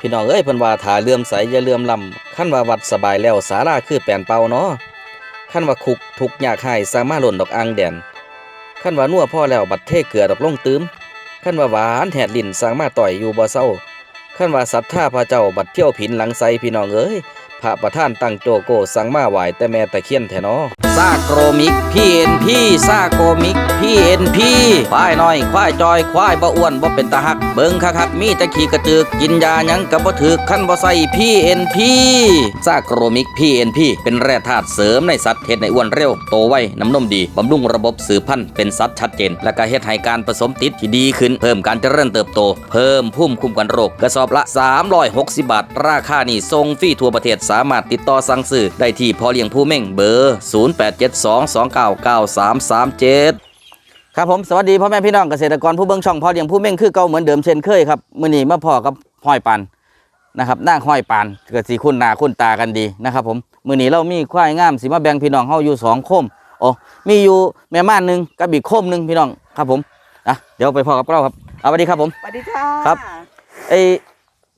พี่น้องเอ้ยเพิ่นว่าถ้าเลื่อมใสอย่าเลื่อมลำคันว่าวัดสบายแล้วศาลาคือแปลนเป่าเนาะคันว่าคุกทุกข์ยากหายสามาหล่นดอกอ่างแดนคันว่านัวพ่อแล้วบัดเทเกลือดอกลงตืมคันว่าหวานแหดลิ้นสางมาต่อยอยู่บ่เศร้าคันว่าศรัทธาพระเจ้าบัดเที่ยวผินหลังไสพี่น้องเอ้ยพระประธานตั้งโจโกสั่งมาไหวแต่แม่ตะเคียนแท้เนาะ ซาโกรมิกพี่เอ็นพี่ซาโกรมิกพี่เอ็นพี่ควายน้อยควายจอยควายบ่อ้วนบ่เป็นตาหัก เบิ่งคักๆมีแต่ขี้กระตึกกินยายังก็บ่ถึกคันบ่ใส่พี่เอ็นพี่ซาโกรมิกพี่เอ็นพี่เป็นแร่ธาตุเสริมในสัตว์เฮ็ดให้อ้วนเร็วโตไวน้ำนมดีบำรุงระบบสืบพันธุ์เป็นสัตว์ชัดเจน และก็เฮ็ดให้การผสมติดที่ดีขึ้นเพิ่มการเจริญเติบโต เพิ่มภูมิคุ้มกันโรคกระสอบละ 360 บาท ราคานี่ทรงฟรีทั่วประเทศสามารถติดต่อสั่งซื้อได้ที่พอเลี้ยงผู้เม่งเบอร์0872299337ครับผมสวัสดีพ่อแม่พี่น้องเกษตรกรผู้เบิ่งช่องพ่อเลี้ยงผู้เม่งคือเก่าเหมือนเดิมเช่นเคยครับมื้อนี้มาพ่อกับห้อยปานนะครับนางห้อยปานก็สิคุ้นหน้าคุ้นตากันดีนะครับผมมื้อนี้เรามีควายงามสิมาแบ่งพี่น้องเฮาอยู่สองโคมโอ้มีอยู่แม่ม่านหนึงกับอีกโคมหนึงพี่น้องครับผมอะเดี๋ยวไปพ่อกับเราครับเอาสวัสดีครับผมสวัสดีค่ะครับไอ้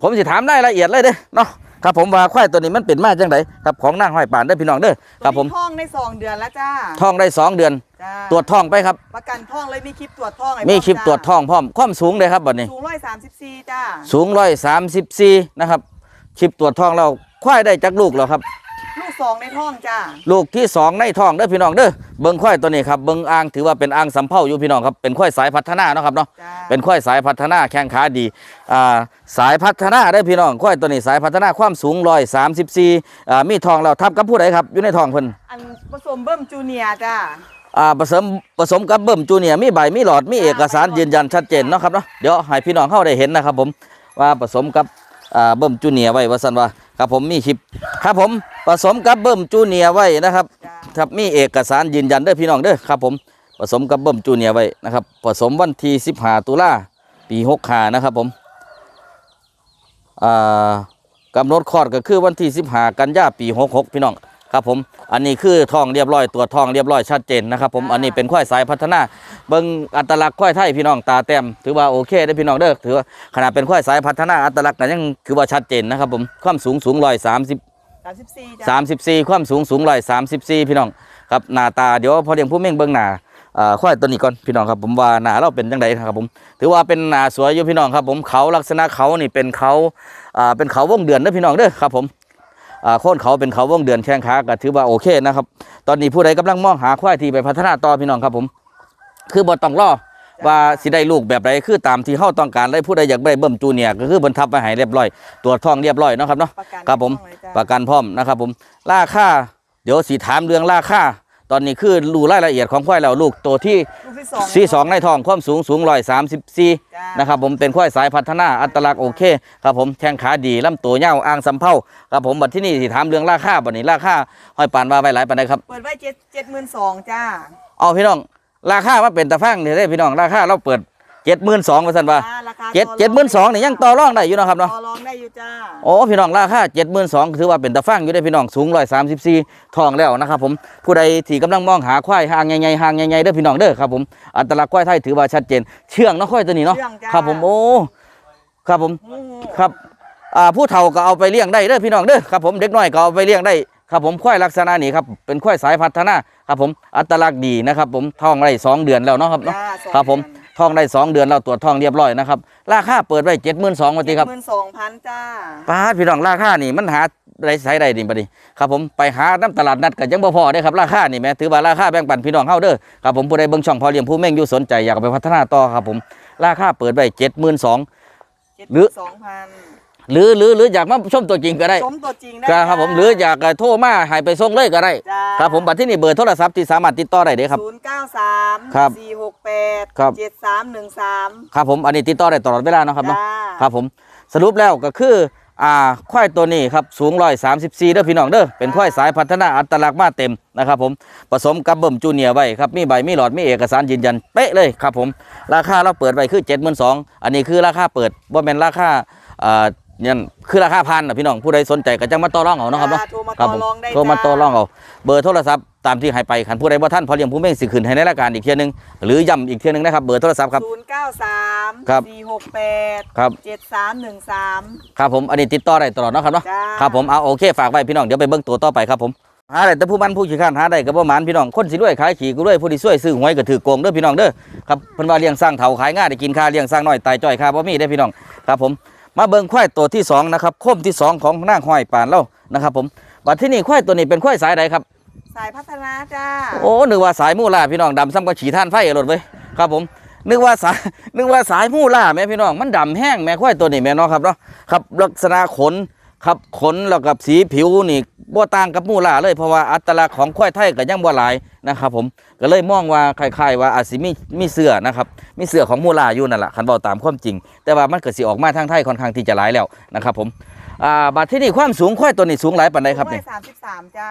ผมสิถามได้ละเอียดเลยเด้อเนาะ ครับผมว่าควายตัวนี้มันเป็นมาจังไดครับของนางห้อยปานเด้อพี่น้องเด้อครับผมตอนนี้ท้องได้สองเดือนแล้วจ้าท้องได้สองเดือน จ้าตรวจท้องไปครับ ประกันท้องเลยมีคลิปตรวจท้องให้มีพร้อคลิปจ้าตรวจท้องพร้อมความสูงเลยครับบัดนี้ สูงร้อยสามสิบสี่จ้าสูงร้อยสามสิบสี่นะครับคลิปตรวจท้องเราควายได้จักลูกแล้วครับลูก สองในท้องจ้าลูกที่สองในท้องเด้อพี่น้องเด้อเบิ้งควายตัวนี้ครับเบิ้งอ่างถือว่าเป็นอ่างสำเภาอยู่พี่น้องครับเป็นควายสายพัฒนาเนาะครับเนาะจ้าเป็นควายสายพัฒนาแข้งขาดีอ่าสายพัฒนาได้อพี่น้องควายตัวนี้สายพัฒนาความสูงร้อยสามสิบสี่อ่ามีทองเราทับกับผู้ใดครับอยู่ในทองเพิ่นอันผสมเบิ้มจูเนียร์จ้าอ่าผสมผสมกับเบิ่มจูเนียร์มีใบมีหลอดมีเอกสารยืนยันชัดเจนเนาะครับเนาะเดี๋ยวให้พี่น้องเข้าได้เห็นนะครับผมว่าผสมกับอ่าเบิ่มจูเนียร์ไว้ว่าสันว่า ครับผมมีคลิปครับผมผสมกับเบิ้มจูเนียไว้นะครับครับมีเอกสารยืนยันเด้อพี่น้องเด้อครับผมผสมกับเบิ้มจูเนียไว้นะครับผสมวันที่สิบห้าตุลาปีหกหานะครับผมอ่ากำหนดคลอดก็คือวันที่สิบห้ากันยาปีหกหกพี่น้อง ครับผมอันนี้คือทองเรียบร้อยตัวจทองเรียบร้อยชัดเจนนะครับผมอันนี้เป็นควายสายพัฒนาเบิ่งอัตลักษณ์ควายไทยพี่น้องตาแต้มถือว่าโอเคได้อพี่น้องเด้อถือว่าขนาดเป็นควายสายพัฒนาอัตลักษณ์ก็ยังถือว่าชัดเจนนะครับผมความสูงสูงร้อยสามสิบสามสิบสี่จ้าสามสิบสี่ความสูงสูงร้อยสามสิบสี่พี่น้องครับหน้าตาเดี๋ยวพอเลี้ยงผู้เม่งเบิ่งหน้าอ่าควายตัวนี้ก่อนพี่น้องครับผมว่าหน้าเราเป็นจังไดครับผมถือว่าเป็นหน้าสวยอยู่พี่น้องครับผมเขาลักษณะเขานี่เป็นเขาอ่าเป็นเขาวงเดือนเด้อพี่น้องเด้อครับผมอ่า โค่นเขาเป็นเขาวงเดือนแข้งขาก็ถือว่าโอเคนะครับ ตอนนี้ผู้ใดกำลังมองหาควายที่ไปพัฒนาต่อพี่น้องครับผม คือบ่ต้องรอว่าสิได้ลูกแบบใดคือตามที่เฮาต้องการได้ผู้ใดอยากได้เบิ่มจูเนียร์ก็คือเบิ่นทับไว้ให้เรียบร้อยตรวจท้องเรียบร้อยเนาะครับเนาะประกันครับผมท้องเลยจ้าประกันพร้อมนะครับผมราคาเดี๋ยวสีถามเรื่องราคา ตอนนี้คือรู้รายละเอียดของควายแล้วลูกตัวที่ลูกที่สองที่สองในท้องความสูงสูงร้อยสามสิบสี่จ้านะครับผมเป็นควายสายพัฒนาอัตลักษณ์โอเคครับผมแข้งขาดีลำตัวเงาวอ่างสำเภาครับผมบัดที่นี่สิถามเรื่องราคาบัดนี้ราคาห้อยปานว่าไปหลายปานใดครับเปิดไว้เจ็ดเจ็ดหมื่นสองจ้าเอาพี่น้องราคามาเป็นตะฟังเนี่ยได้พี่น้องราคาเราเปิด เจ็ดหมื่นสองเปอร์เซ็นต์ว่าจ้าราคาเจ็ดต่เจ็ดหมื่นสองนี่ยังต่อรองได้อยู่เนาะครับเนาะ ต่อรองได้อยู่จ้าโอ้พี่น้องราคาเจ็ดหมื่นสองถือว่าเป็นตะฟังอยู่ได้อพี่น้องสูงร้อยสามสิบสี่ทองแล้วนะครับผมผู้ใดที่กำลังมองหาควายห่างใหญ่ๆห่างใหญ่ๆเด้อพี่น้องเด้อครับผมอัตลักษณ์ควายไทยถือว่าชัดเจน เชื่องเนาะควายตัวนี้เนาะเชื่องจ้าครับผมโอ้ครับผมโอ้โหครับอ่าผู้เฒ่าก็เอาไปเลี้ยงได้เด้อพี่น้องเด้อครับผมเด็กน้อยก็เอาไปเลี้ยงได้ครับผมควายลักษณะนี้ครับเป็นควายสายพัฒนาครับผมอัตลักษณ์ดีนะครับผมท้องได้สองเดือนแล้วเนาะครับเนาะ จ้าสองครับผม เดือน ท้องได้สองเดือนแล้วตรวจท้องเรียบร้อยนะครับราคาเปิดไว้เจ็ดหมื่นสองวันทีครับหมื่นสองพันจ้าป้าดพี่น้องราคานี่มันหาไรใช้ได้ดิบัดนี้ครับผมไปหาน้ำตลาดนัดก็ยังบ่พอได้ครับราคานี่แหม่ถือว่าราคาแบ่งปันพี่น้องเฮาเด้อครับผมผู้ใดเบิ่งช่องพอเลี้ยงผู้แม่งอยู่สนใจอยากเอาไปพัฒนาต่อครับผมราคาเปิดไว้เจ็ดหมื่นสองเจ็ด หรือสองพันหรือหรือหรืออยากมาชมตัวจริงก็ได้สมตัวจริงได้ครับผมหรืออยากโทรมาให้ไปส่งเลยก็ได้จ้าครับผมบัดที่นี่เบอร์โทรศัพท์ที่สามารถติดต่อได้เด้อครับศูนย์เก้าสามครับสี่หกแปดครับเจ็ดสามหนึ่งสามครับผมอันนี้ติดต่อได้ตลอดเวลาเนาะครับเนาะจ้าครับผมสรุปแล้วก็คือ อ่าควายตัวนี้ครับสูงร้อยสามสิบสี่เด้อพี่น้องเด้อเป็นควายสายพัฒนาอัตลักษณ์มาเต็มนะครับผมผสมกับเบิ่มจูเนียไว้ครับมีใบมีหลอดมีเอกสารยืนยันเป๊ะเลยครับผมราคาเราเปิดไว้คือเจ็ดหมื่นสองอันนี้คือราคาเปิดว่าเป็นราคาอ่า เนี่ยคือราคาพันนะพี่น้องผู้ใดสนใจก็จังมาต่อรองเอาเนาะครับเนาะจ้โทรมาครัต่บอผมรองได้โทรมาจ้ต่อรองเอาเบอร์โทรศัพท์ตามที่ให้ไปขันผู้ใดบ่ท่านพอเลี้ยงผู้เม่งสิขึ้นให้ในรายการอีกเที่ยหนึงหรือย้ำอีกเที่ยหนึงนะครับเบอร์โทรศัพท์ครับศูนย์เก้าสามครับสี่หกแปดครับเจ็ดสามหนึ่งสามครับผมอันนี้ติดต่อได้ตลอดเนาะครับเนาะจ้าครับผมเอาโอเคฝากไว้พี่น้องเดี๋ยวไปเบิ่งตัวต่อไปครับผมหาได้แต่ผู้มันผู้ขี้ข้านหาได้ก็บ่หมานพี่น้องคนสิรวยขายขี่ก็รวยผู้ที่ช่วยซื้อหวยก็ถือโกงเด้อพี่น้องเด้อครับเพิ่นว่าเลี้ยงสร้างเถาขายง่ายได้กินค่าเลี้ยงสร้างน้อยตายจ้อยค่าบ่มีเด้อพี่น้องครับผม มาเบิ่งควายตัวที่สองนะครับโคมที่สองของนางห้อยปานเล่านะครับ ผมบัดที่นี่ควายตัวนี้เป็นควายสายใดครับ สายพัฒนาจ้า โอ้นึกว่าสายมูล่าพี่น้องดำซ้ำกับฉีท่านไฟรถเว้ยครับผมนึกว่าสายนึกว่าสายมูล่าแม่พี่น้องมันดำแห้งแม่ควายตัวนี้แม่เนาะครับเนาะครับลักษณะขน ครับขนแล้วกับสีผิวนี่บ่ต่างกับมูล่าเลยเพราะว่าอัตลักษณ์ของควายไทยก็ยังบ่หลายนะครับผมก็เลยมองว่าคล้ายๆว่าอาจสิมีมีเสื้อนะครับมีเสื้อของมูล่าอยู่นั่นแหละคันเบาตามความจริง แต่ว่ามันก็สิออกมาทางไทยค่อนข้างที่จะหลายแล้วนะครับผมอ่าบัดที่นี่ความสูงควายตัวนี้สูงหลายปานใดครับเนี่ยสามสิบสามจ้า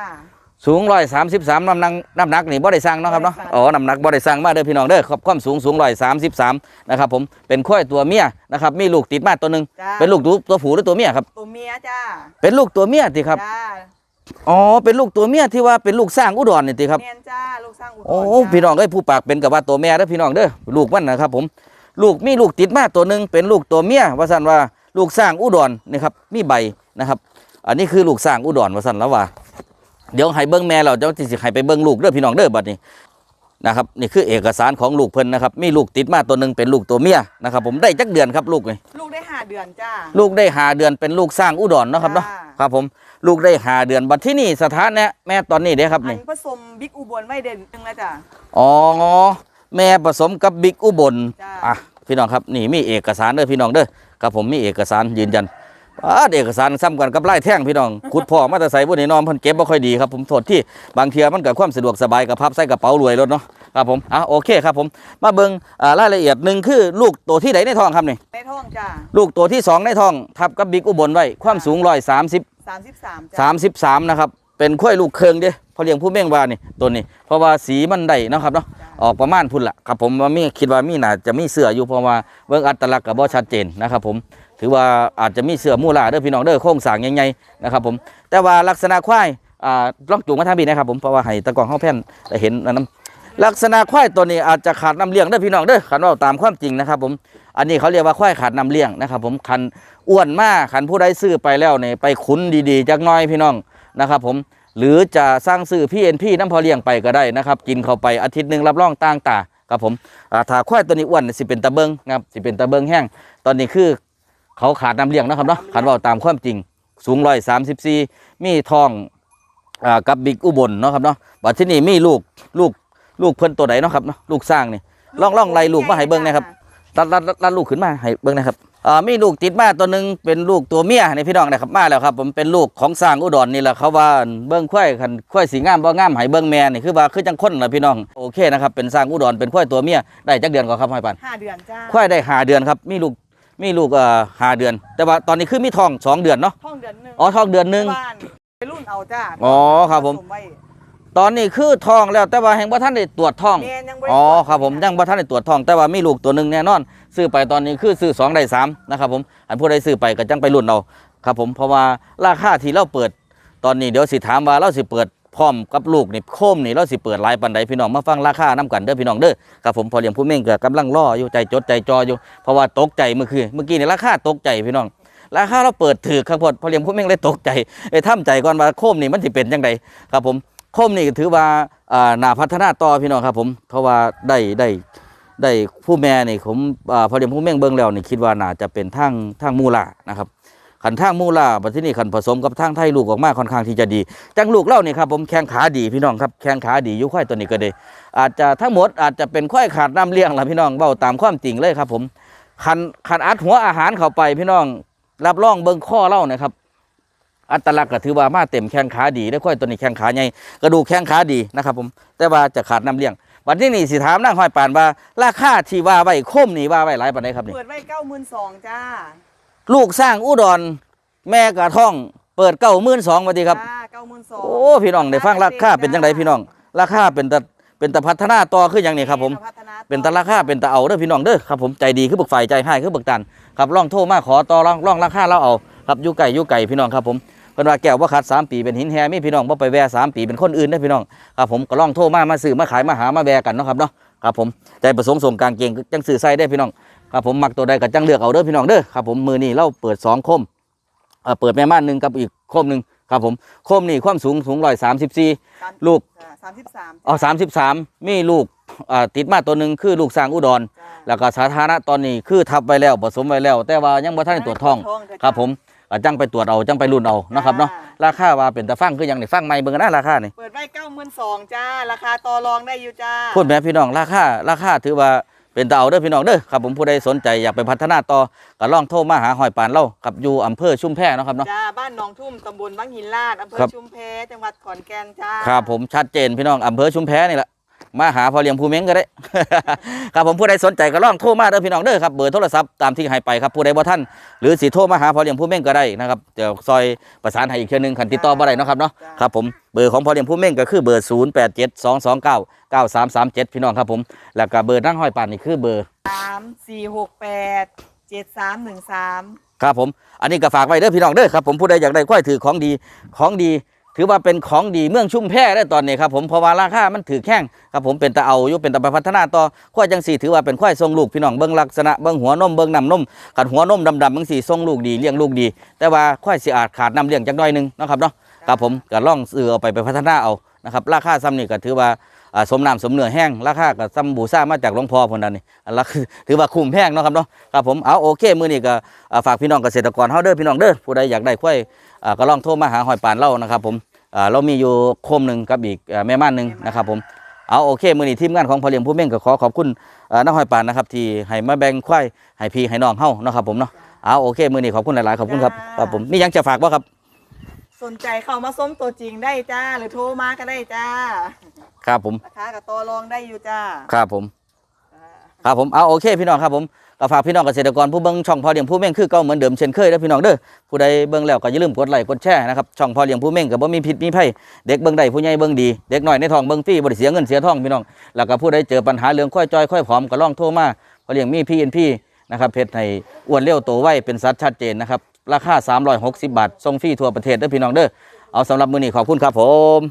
สูงร้อยสามสิบสามน้ำหนักน้ำหนักนี่บ่ได้สร้างเนาะครับเนาะบ่ได้สั่งอ๋อน้ำหนักบ่ได้สร้างมาเด้อพี่น้องเด้อครับความสูงสูงร้อยสามสิบสามนะครับผมเป็นควายตัวเมียนะครับมีลูกติดมาตัวหนึ่งจ้าเป็นลูกตัวตัวผู้หรือตัวเมียครับตัวเมียจ้าเป็นลูกตัวเมียติครับจ้าอ๋อเป็นลูกตัวเมียที่ว่าเป็นลูกสร้างอุดรนี่ติครับ เมียนจ้าลูกสร้างอุดรโอ้จ้าพี่น้องเอ้ยผู้ปากเป็นกับว่าตัวแม่เด้อพี่น้องเด้อลูกมันนะครับผมลูกมีลูกติดมาตัวหนึ่งเป็นลูกตัวเมียว่าซั่นว่าลูกสร้างอุดรนี่ครับมีใบนะครับ อันนี้คือลูกสร้างอุดรว่าซั่นแล้วว่า เดี๋ยวให้เบิ้งแม่เราเดี๋ยวสิให้ไปเบิ้งลูกเด้อพี่น้องเด้อบัดนี้นะครับนี่คือเอกสารของลูกเพิ่นนะครับมีลูกติดมาตัวหนึ่งเป็นลูกตัวเมียนะครับผมได้จักเดือนครับลูกนี่ลูกได้ห้าเดือนจ้าลูกได้หาเดือนเป็นลูกสร้างอุดรเนาะครับเนาะจ้าครับผมลูกได้หาเดือนบัดที่นี่สถานะแม่ตอนนี้เด้ครับอันี่นผสมบิ๊กอุบลไม่เด่นหนึงแล้วจ้าอ๋อแม่ผสมกับบิ๊กอุบลจ้าอะพี่น้องครับนี่มีเอกสารเด้อพี่น้องเด้อครับผมมีเอกสารยืนยันอ่า เอกสารซ้ำกันกับไล่แท่งพี่น้องขุดพ่อมาแต่ใส่บุญนี่น้อมเพิ่นเก็บบ่ค่อยดีครับผมโทษที่บางเทียมันเกิดความสะดวกสบายกับพับใส่กระเป๋ารวยรถเนาะครับผมอะโอเคครับผมมาเบิ่งอ่ารายละเอียดหนึ่งคือลูกตัวที่ไหนในท้องครับนี่ในท้องจ้าลูกตัวที่สองในท้องทับกับบิ๊กอุบลไว้ความสูงร้อยสามสิบสามสิบสามจ้าสามสิบสามนะครับเป็นข้อยลูกเคืองเด้พอเลี้ยงผู้เม่งว่านี่ตัวนี้ เพราะว่าสีมันได้เนาะครับเนาะออกประมาณพุ่นละครับผมว่ามีคิดว่ามีน่าจะมีเสื้ออยู่เพราะว่าเบิ่งอัตลักษณ์กับบ่ชัดเจนนะครับผม ถือว่าอาจจะมีเสือมูลาเด้อพี่น้องเด้อโครงสร้างใหญ่ๆนะครับผมแต่ว่าลักษณะควายอ่าลองจูงมาทางนี้นะครับผมเพราะว่าให้ตะกล้องเฮาแพ่นได้เห็นอันนั้นลักษณะควายตัวนี้อาจจะขาดน้ำเลี้ยงเด้อพี่น้องเด้อคันว่าตามความจริงนะครับผมอันนี้เขาเรียกว่าควายขาดน้ำเลี้ยงนะครับผมคันอ้วนมากคันผู้ใดซื้อไปแล้วเนี่ยไปขุนดีๆจักน้อยพี่น้องนะครับผมหรือจะสร้างซื้อพี่เอ็นพี่น้ำพอเลี้ยงไปก็ได้นะครับกินเข้าไปอาทิตย์หนึ่งรับรองต่างตาครับผมถ้าควายตัวนี้อ้วนสิเป็นตะเบิงนะครับสิเป็นตะเบิงแห้งตอนนี้คือ เขาขาดน้ำเลี้ยงนะครับเนาะขันว่าตามความจริงสูงร้อยสามสิบสี่มีทองอ่ากับบิ๊กอุบลเนาะครับเนาะบัดที่นี่มีลูกลูกลูกเพิ่นตัวไหนเนาะครับเนาะลูกสร้างนี่ล่องล่องไล่ลูกมาให้เบิ่งนะครับรัดรัดรัดรัดลูกขึ้นมาให้เบิ่งนะครับอ่ามีลูกติดมาตัวหนึ่งเป็นลูกตัวเมียในพี่น้องนะครับมาแล้วครับ ผมเป็นลูกของสร้างอุดรนี่แหละเขาว่าเบิ่งควายคันควายสีงามบ่งามให้เบิ่งแม่นี่คือว่าคือจังคนล่ะพี่น้องโอเคนะครับเป็นสร้างอุดรเป็นควายตัวเมียได้จักเดือนกว่าครับห้อยปันห้าเดือนจ้าควายได้หาเดือนครับมีลูก มีลูกเอ่อหาเดือน แต่ว่าตอนนี้คือมีทองสองเดือนเนาะท้องเดือนหนึ่งอ๋อทองเดือนหนึงบ้านไปรุ่นเอาจ้าอ๋อครับผม ผสไว้ตอนนี้คือทองแล้วแต่ว่าแห่งบ่ทันได้ตรวจทอง แม่ยังบ่ได้อ๋อตวจครับผมยังบ่ทันได้ตรวจทองแต่ว่ามีลูกตัวหนึ่งแน่นอน ซื้อไปตอนนี้คือซื้อสองได้สามนะครับผมอันผู้ใดซื้อไปก็จังไปรุ่นเอาครับผมเพราะว่าราคาที่เราเปิดตอนนี้เดี๋ยวสิถามว่าเราสิเปิด พร้อมกับลูกนี่โคมนี่เราสิเปิดหลายปันใดพี่น้องมาฟังราคานํกันเด้อพี่น้องเด้อครับผมพอเลี้ยงผู้เม่งก็กำลังรออยู่ใจจดใจจออยู่เพราะว่าตกใจเมื่อคืนเมื่อกี้นี่ราคาตกใจพี่น้องราคาเราเปิดถือครับพอพอเลี้ยงผู้เม่งเลยตกใจไอ้ท่าใจก่อนว่าโคมนี่มันสิเป็นจังไดครับผมโคมนี่ถือว่าอ่าหน่าพัฒนาต่อพี่น้องครับผมเพราะว่าได้ได้ได้ผู้แม่นี่ผมอ่าพอเลี้ยงผู้เม่งเบิ่งแล้วนี่คิดว่าน่าจะเป็นทางทางมูลานะครับ ขันทางมูลาบัดที่นี่ขันผสมกับทางไทยลูกออกมาค่อนข้างที่จะดีจังลูกเล่านี่ครับผมแข้งขาดีพี่น้องครับแข้งขาดีอยู่ควายตัวนี้ก็ได้อาจจะทั้งหมดอาจจะเป็นควายขาดน้ำเลี้ยงละพี่น้องเบ้าตามความจริงเลยครับ ผมขันขันอัดหัวอาหารเข้าไปพี่น้อง รับรองเบิ่งข้อเล่านะครับอัตลักษณ์ก็ถือว่ามาเต็มแข้งขาดีได้ค่อยตัวนี้แข้งขาใหญ่กระดูกแข้งขาดีนะครับผมแต่ว่าจะขาดน้ำเลี้ยงวันนี้นี่สิถามนางห้อยปานว่าราคาที่ว่าไว้คมนี่ว่าไว้หลายปานใดครับนี่เปิดไว้เก้าหมื่นสองจ้า ลูกสร้างอุดร แม่กระท่อง เปิดเก้าหมื่นสองวันดีครับจ้าเก้าหมื่นสองโอ้พี่น้องได้ฟังราคาเป็นจังไดพี่น้อง ราคาเป็นตะเป็นตะพัฒนาต่อคืออย่างนี้ครับผมพัฒาเป็นตะราคาเป็นตะเอาเด้อพี่น้องเด้อครับผมใจดีคือบึกฝ่ายใจให้คือบึกตันครับลองโทรมาขอต่อรองรองราคาเราเอาครับอยู่ไก่อยู่ไก่พี่น้องครับผมเพิ่นว่าแก้วบ่ขาดสามปีเป็นหินแฮมีพี่น้องบ่ไปแวะสามปีเป็นคนอื่นเด้อพี่น้องครับผมก็ลองโทรมามาซื้อมาขายมาหามาแวะกันเนาะครับเนาะครับผมใจประสงค์ส่งกลางเกงจังซื้อใส่ได้อพี่น้อง ครับผมมักตัวใดก็จังเลือกเอาเด้อพี่น้องเด้อครับผมมือนี้เราเปิดสองคมเอ่อเปิดแม่ม่านหนึงกับอีกคมหนึงครับผมโคมนี่ความสูงสูง134ลูกสามสิบสามเอา33มีลูกอ่าติดมาตัวหนึงคือลูกสร้างอุดร แล้วก็สาธารณะตอนนี้คือทับไว้แล้วผสมไว้แล้ว แต่ว่ายังบ่ทันได้ตรวจท้องครับผมก็จังไปตรวจเอาจังไปรุ่นเอาเนาะครับเนาะราคาว่าเป็นตะฟังคือหยังนี่ฟังใหม่เบิ่งกันนะราคานี่เปิดไว้เก้าหมื่นสองจ้าราคาต่อรองได้อยู่จ้าพูดแม่พี่น้องราคาราคาถือว่า เป็นตาเอาเด้อพี่น้องเด้อครับผมผู้ใดสนใจอยากไปพัฒนาต่อก็ลองโทรมาหาหอยปานเล่าครับอยู่อำเภอชุมแพเนาะครับเนาะ จ้าบ้านหนองทุ่มตำบลบางหินลาดอำเภอครับ ชุมแพจังหวัดขอนแก่นจ้า ครับผมชัดเจนพี่น้องอำเภอชุมแพนี่แหละ มาหาพอเลี้ยงภูเม้งก็ได้ ครับผมผู้ใดสนใจก็ลองโทรมาเด้อพี่น้องเด้อครับเบอร์โทรศัพท์ตามที่ให้ไปครับผู้ใดบ่ท่านหรือสิโทรมาหาพอเลี้ยงภูเม้งก็ได้นะครับเดี๋ยวซอยประสานให้อีกเทื่อนึงคันติดต่อบ่ได้เนาะครับเนาะจ้ะครับผมเบอร์ของพอเลี้ยงภูเม้งก็คือเบอร์0872299337พี่น้องครับผมแล้วก็เบอร์นั่งห้อยปานนี่คือเบอร์สามสี่หกแปดเจ็ดสามหนึ่งสามครับผมอันนี้ก็ฝากไว้เด้อพี่น้องเด้อครับผมผู้ใดอยากได้ควายถือของดีของดี ถือว่าเป็นของดีเมืองชุ่มแพได้ตอนนี้ครับผมเพราะว่าราคามันถือแข้งครับผมเป็นตะเอาอยู่เป็นตะไปพัฒนาต่อควายจังสี่ถือว่าเป็นควายทรงลูกพี่น้องเบิ้งลักษณะเบิ้งหัวนมเบิ้งน้ำนมขัดหัวนมดำๆบางสี่ทรงลูกดีเลี้ยงลูกดี แต่ว่าควายสิอาจขาดน้ำเลี้ยงจักน่อยหนึงนะครับเนาะครับผมก็ล่องซื้อเอาไปไปพัฒนาเอานะครับราคาซ้ำนี่ก็ถือว่าสมน้ำสมเนื้อแห้งราคาก็ซ้ำบูซ่ามาจากหลวงพ่อพนนั้นนี่อันละคือถือว่าคุ้มแพงเนาะครับเนาะครับผมเอาโอเค มือนี้ก็ฝากพี่น้องเกษตรกรเฮาเด้อพี่น้องเด้อผู้ใดอยากได้ควายอ่า ก็ลองโทรมาหาหอยปานเล่านะครับผมอ่าเรามีอยู่โคมหนึ่งกับอีกอ่าแม่ม่านหนึ่งนะครับผมเอาโอเคมื้อนี้ทีมงานของพอเลี้ยงผู้เม่งก็ขอขอบคุณอ่าน้าหอยปานนะครับที่ให้มาแบ่งควายให้พี่ให้น้องเฮานะครับผมเนาะเอาโอเคมื้อนี้ขอบคุณหลายๆขอบคุณครับครับผมมีหยังจะฝากบ่ครับ สนใจเข้ามาส้มตัวจริงได้จ้าหรือโทรมาก็ได้จ้าครับผมราคากับต่อรองได้อยู่จ้าครับผมอ่าครับผมเอาโอเคพี่น้องครับผม ก็ฝากพี่น้องเกษตรกรผู้เบิ่งช่องพ่อเลี้ยงผู้เม่งคือเก่าเหมือนเดิมเช่นเคยเด้อพี่น้องเด้อผู้ใดเบิ่งแล้วก็อย่าลืมกดไลค์กดแชร์นะครับช่องพ่อเลี้ยงผู้เม่งก็บ่มีผิดมีภัยเด็กเบิ่งได้ผู้ใหญ่เบิ่งดีเด็กน้อยในท้องเบิ่งฟรีบ่ได้เสียเงินเสียทองพี่น้องแล้วก็ผู้ใดเจอปัญหาเรื่องค่อยจอยค่อยผอมก็ลองโทรมาพ่อเลี้ยงมีพี่เอ็นพี่นะครับเพชรให้อ้วนเร็วโตไวเป็นสัตว์ชัดเจนนะครับราคา360 บาทส่งฟรีทั่วประเทศเด้อพี่น้องเด้อเอาสำหรับมื้อนี้ขอบคุณครับผม